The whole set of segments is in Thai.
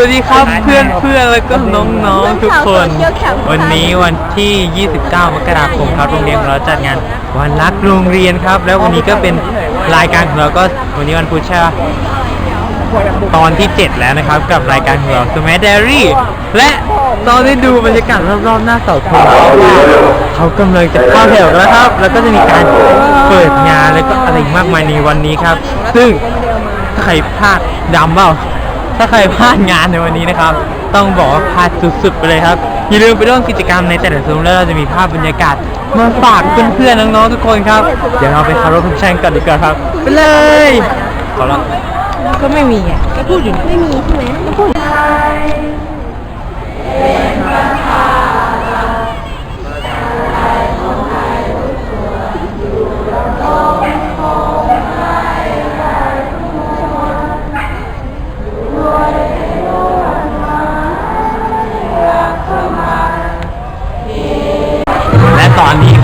วัสดีครับเพื่อนเพื่อนแล้วก็น้องๆทุกคน วันนี้วันที่ 29 มกราคมครับโรงเรียนของเราจัดงาน วันรักโรงเรียนครับ แล้ววันนี้ก็เป็นรายการของเราก็วันนี้วันพุธใช่ปะตอนที่ 7 แล้วนะครับกับรายการของเรา s m a r t Diary และตอนได้ดูบรรยากาศรอบๆหน้าเสาธงเขากำลังจะเข้าแถวกันแล้วครับ แล้วก็จะมีการเปิดงานแล้วก็อะไรอีกมากมายในวันนี้ครับ ซึ่งถ้าใครพลาดดำเปล่า ถ้าใครพลาดงานในวันนี้นะครับ ต้องบอกว่าพลาดสุดๆไปเลยครับ อย่าลืมไปร่วมกิจกรรมในแต่ละซุ้มแล้วเราจะมีภาพบรรยากาศมาฝากเพื่อนๆน้องๆทุกคนครับ เดี๋ยวเราไปคารพทุกแช่งกันดีกว่าครับ ไปเลย ขอละก็ไม่มีอะก็พูดอยู่ไม่มีใช่ไหมก็พูด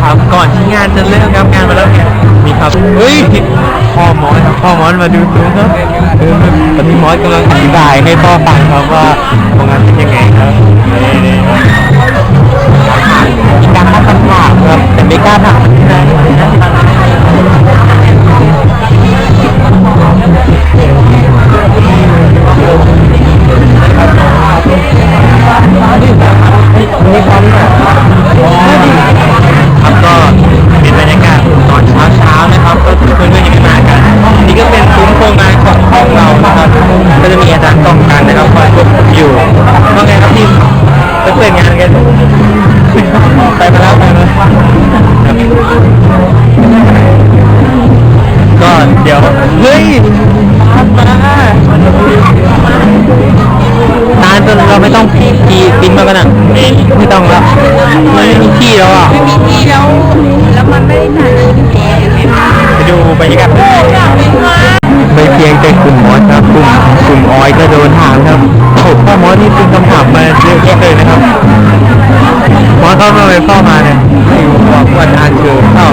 ครับก่อนที่งานจะเริ่มครับงานมาแล้วเนี่ยมีครับเฮ้ยพ่อมอสครับพ่อมอสมาดูดูครับเออตอนนี้มอสกำลังอธิบายให้พ่อฟังครับว่าโรงงานเป็นยังไงครับนี่ๆมีการตั้งคำถามครับแต่ไม่กล้าถามนะครับก็เป็น บรรย อยก็โดนถามครับโอ้พ่อมอสนี่เป็นคำถามมาเยอะแยะเลยนะครับมอสเข้ามาเลยเข้ามาเนี่ยไม่รู้บอกว่าอาจารย์คืออ๋อ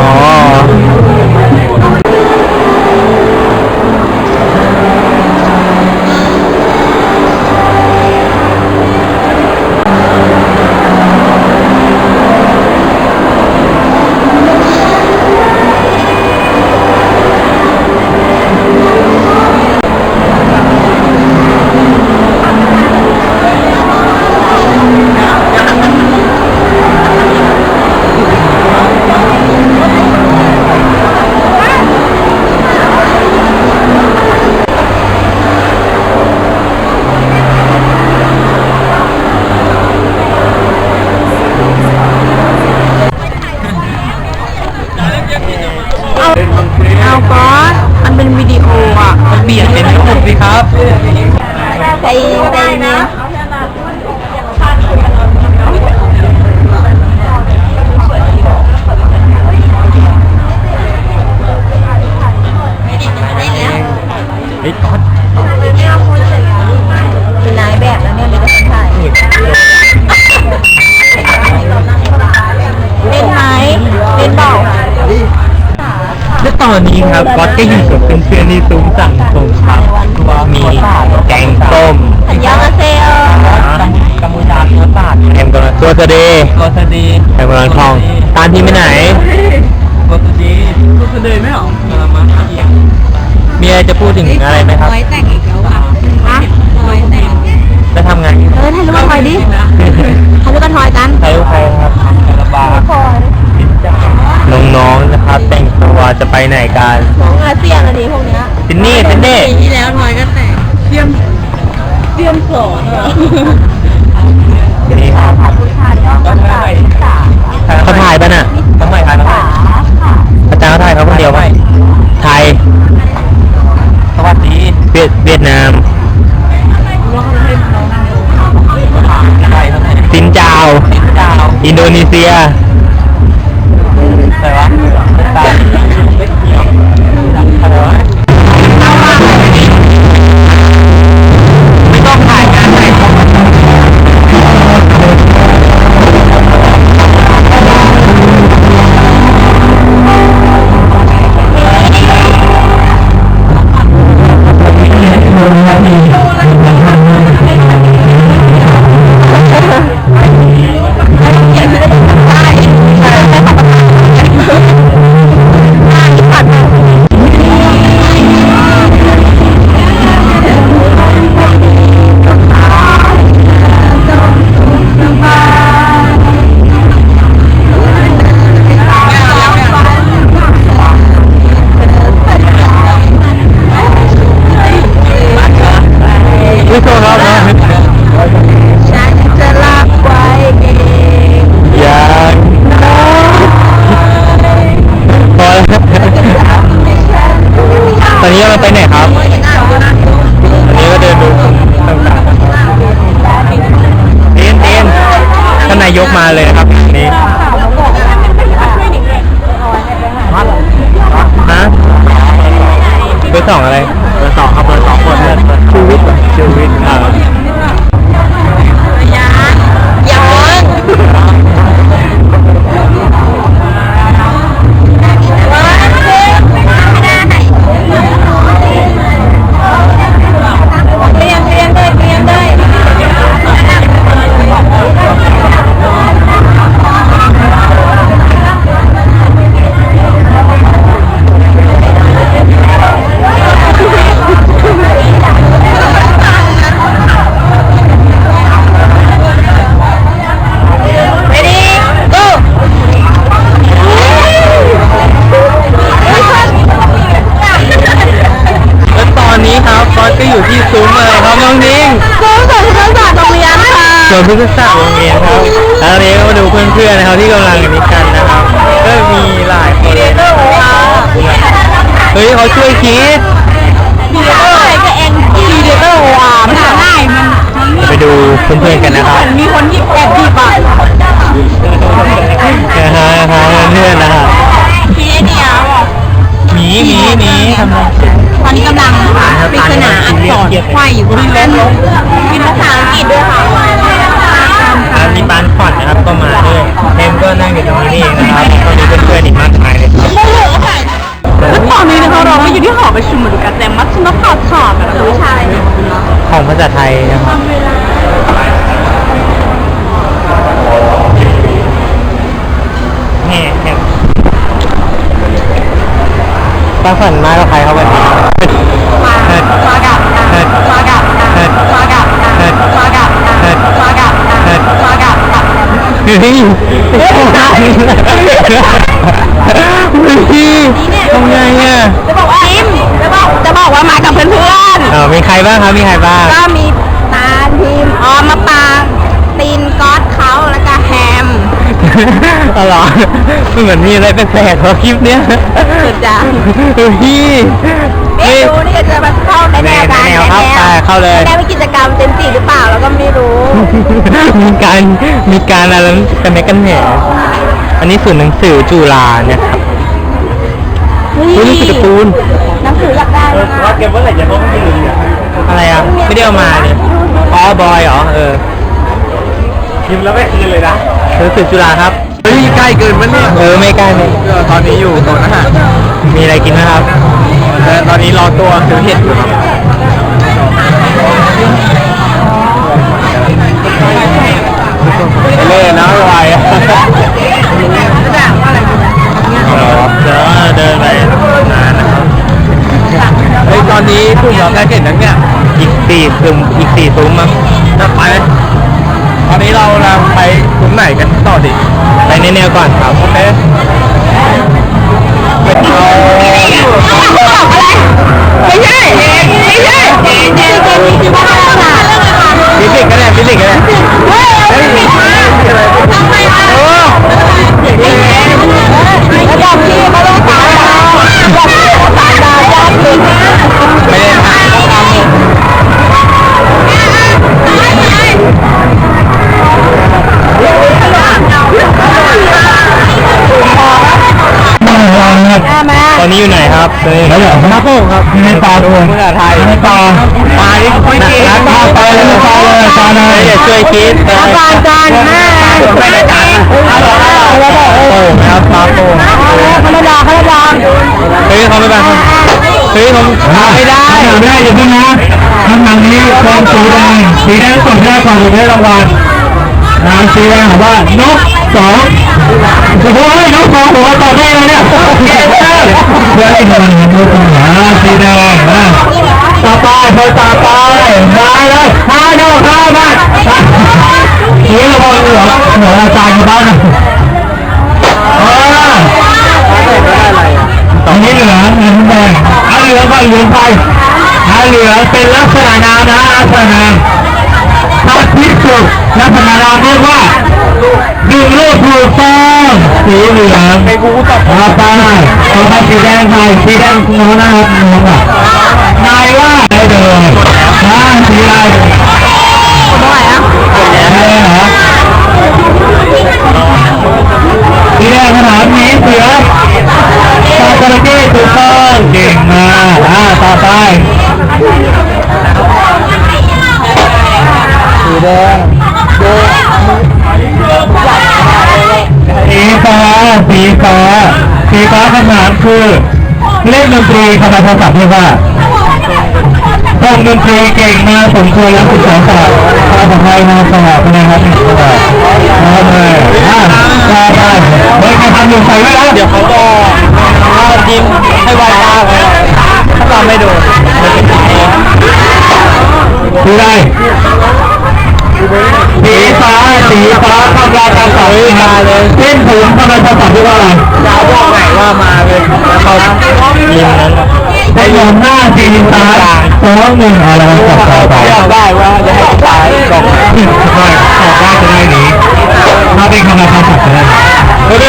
และตอนนี้ครับก๊อตก็อยู่กับเพื่อนๆที่ซุ้มสั่งสมครับมีแกงส้มอันยองอาเซโอกัมพูชาเนื้อสัตว์แฮมกำลังตัวสะเดตัวสะเดแฮมกำลังทอง ตานที่ไปไหนตัวสะเดตัวสะเดไม่หรอกำลังมาเอียงมีอะไรจะพูดถึงอะไรไหมครับไว้แต่งอีกแล้วอะฮะไว้แต่งจะทำงานเออถ่ายรูปกันทอยดิถ่ายรูปกันทอยกันใครใครครับระบาน้องๆนะครับ แต่งตัวจะไปไหนกันน้องอาเซียนอันนี้พวกเนี้ยซินนี่ซินนี่ปีที่แล้วทอยก็แต่งเตรียมเตรียมสอนเหรอนี่ครับผู้ชายก็ถ่ายสามเขาถ่ายป่ะน่ะทำไมถ่ายทำไมอาจารย์เขาถ่ายเขาคนเดียวไหมไทยสวัสดีเวียดเวียดนามสินเจาวอินโดนีเซีย วนพฤกษศาสตร์โรงเรียนครับแล้วตอนนี้ก็มาดูเพื่อนๆนะครับที่กำลังนิกันนะครับ ก็มีหลายคนเลยนะเฮ้ยเขาช่วยคิดพีเดเตอร์ก็เอ็นพีเดเตอร์โออาร์มันหาง่ายมันเดี๋ยวไปดูเพื่อนๆกันนะครับมีคนหยิบแอบหยิบอะนะฮะนะครับเพื่อนๆนะครับพีเดียบอกหมีหมีหมีทำไมตอนนี้กำลังปริศนาอักษรไขว้อยู่บนเล่น ครับก็มีเพื่อนๆอีกมากมายเลยครับ แล้วตอนนี้นะคะเราก็อยู่ที่หอประชุมเหมือนกันแต่มัชนภาษาแบบวิชาของภาษาไทยนะครับแห่แห่ป้าฝันมากับใครครับวันนี้เฮ็ด มากับ เฮ็ด มากับ เฮ็ด มากับ เฮ็ด มากับ เฮ็ด มากับ เฮ็ด มากับ เฮ้ยพี่ทำไงอะจะบอกว่าทิมจะบอกจะบอกว่ามากับเพื่อนเออมีใครบ้างครับ มีใครบ้าง ๆ ก็มีตาลทีมออมมะปางตีนก๊อตเขาแล้วก็แฮม อ๋อเหรอเหมือนมีอะไรแปลกๆเพราะคลิปเนี้ยสุดจ้ะเฮ้ยพี่ไม่นี่รู้นี่จะมาเข้าในแนวการแนวครับไปเข้าเลยได้เป็นกิจกรรมเต็มสี่หรือเปล่าแล้วก็ไม่รู้ มีการมีการอะไรกันแมกันแหนอันนี้ศูนย์หนังสือจุฬาเนี่ยครับเฮ้ยนี่คือการ์ตูนหนังสืออยากได้มากว่าเก็บเมื่อไหร่จะต้องไม่ลืมเนี่ยอะไรอะไม่ได้เอามาเนี่ยอ๋อบอยเหรอเออพิมพ์แล้วไม่คืนเลยนะหนังสือจุฬาครับ เฮ้ยใกล้เกินมันเนี่ยเออไม่ใกล้เลยตอนนี้อยู่โซนอาหารมีอะไรกินนะครับแต่ตอนนี้รอตัวซื้อเห็ดอยู่ครับไปเล่นนะไวอะเดี๋ยวเดินไปนานนะครับเฮ้ยตอนนี้กลุ่มเราใกล้เสร็จแล้วเนี่ยอีกสี่ซุ้มอีกสี่ซุ้มมั้งจะไปไหมตอนนี้เราเราไปตรงไหนกันต่อดิ ไปแนวๆก่อนครับ โอเคเป็นเราไม่ใช่ ไม่ใช่ไม่ใช่ที่ว่าเราหาเรื่องอะไรฟิสิกส์ก็ได้ฟิสิกส์ก็ได้เฮ้ยเอาสิทำไมอะเออระดับที่เขาต้องสายดาวระดับที่เนนี้อยู่ไหนครับตอนนี้ครับครับผมครับในตาดูภาษาไทยในตาปลาที่ไม่กินนักปลาไปเลยปลาเลยปลาเลยอย่าช่วยคิดอาจารย์จานแม่ไม่ได้จานโป่งครับปลาโป่งพระดาพระดาเฮ้ยเขาไม่ไปเฮ้ยเขาไม่ได้ไม่ได้อย่าเพิ่งนะคำถามนี้กองสีแดงสีแดงส่งแรกก่อนจะได้รางวัลนะสีแดงถามว่านกสอง โอ้ยนกสองหัวตอบได้เลยเนี่ยเพื่อนอีกคนหนึ่งนกสองหัวสีแดงนะต่อไปเธอต่อไปมาเลยมาเดี๋ยวเข้ามาสีระวังหัวหัวอาจารย์กันบ้างนะอ่าตอนนี้เหลืองเงินแดงเอาเหลืองไปเหลืองไปเอาเหลืองเป็นลักษณะนามนะลักษณะนามถ้าพิสูจน์ลักษณะนามเรียกว่า สีเหลืองไปกูตบต่อไปต่อไปสีแดงไปสีแดงน้องนะครับน้องอะนายว่าได้เลยนะสีอะไรเท่าไหร่อะแดงเหรอสีแดงขนาดนี้เสือตาจระเข้ถูกต้องเก่งมากอ่าต่อไปสีแดง สีฟ้า สีฟ้า สีฟ้าคำถามคือ เล่นดนตรีคณะโทรศัพท์เรียกว่าส่งดนตรีเก่งมากสมควรแล้วศึกษาศาสตร์ภาษาไทยมาสอบนะครับหนึ่งสอบมาเลยอ่าต่อไปเฮ้ยใครทำอยู่ใส่ไว้แล้วเดี๋ยวเขาก็เอาทีมให้ไวตาเลยถ้าเราไม่โดนดูได้ สีฟ้าสีฟ้าคำราคารสองมาเลยเส้นผมคำราคารสองที่ว่าอะไรดาวบอกไหนว่ามาเลยแล้วเขายิงนั้นได้ยอมหน้าสีฟ้าสองหนึ่งอะไรครับต่อไปได้ว่าจะให้ตายกล่องได้ออกได้จะได้หนีถ้าเป็นคำราคาสัตว์จะได้โอเค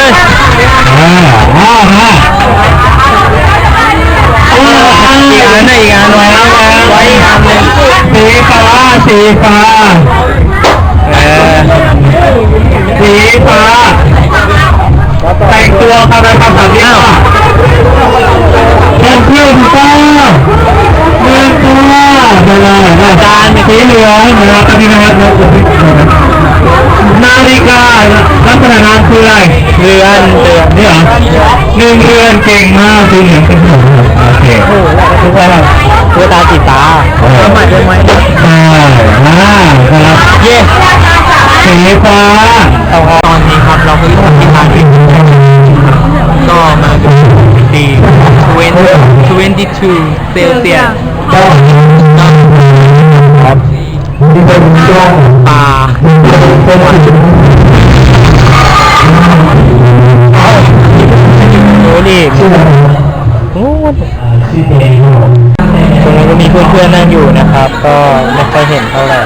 อ่าอ่า อีกอันหนึงอีกอันหนึงไว้อีกอันหนึงสีฟ้าสีฟ้าเออสีฟ้าแต่งตัวคำราคาสัตว์เนี่ยเป็นเครื่องฟ้าเมืองฟ้าไปเลยอาจารย์สีเหลืองนะครับตอนนี้นะครับ นาฬิกาลักษณะนามคืออะไรเรือนเรือนนี่เหรอหนึ่งเรือนเก่งมากสีเหลืองเป็นหัวโอเคทุกคนตัวตาสีตาทำไมทำไมอ่าอ่าครับเย้สีฟ้าตอนนี้ครับเราก็อยู่ที่ทางที่ก็มาดูดี22 เซลเซียส เป็นช่วงป่าเป็นวันโน้นอีกที่เป็นโอ้ตรงนั้นก็มีเพื่อนๆนั่งอยู่นะครับ ก็ไม่ค่อยเห็นเท่าไหร่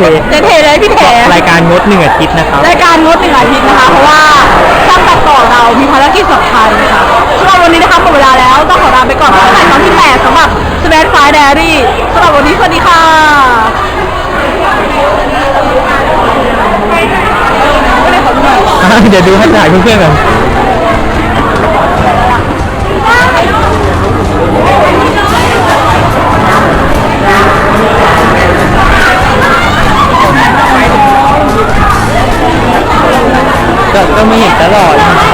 เจ๊เทเลยพี่เทรายการงดหนึ่งอาทิตย์นะครับรายการงดหนึ่งอาทิตย์นะคะ เพราะว่าช่างตัดต่อเรามีภารกิจสำคัญค่ะสำหรับวันนี้นะคะหมดเวลาแล้วต้องขอลาไปก่อนแล้วกันตอนที่แปดสำหรับสแตนฟ้าแดอรี่สำหรับวันนี้สวัสดีค่ะเดี๋ยวดูให้ถ่ายเพื่อนๆกัน ก็ก็ไม่เห็นตลอด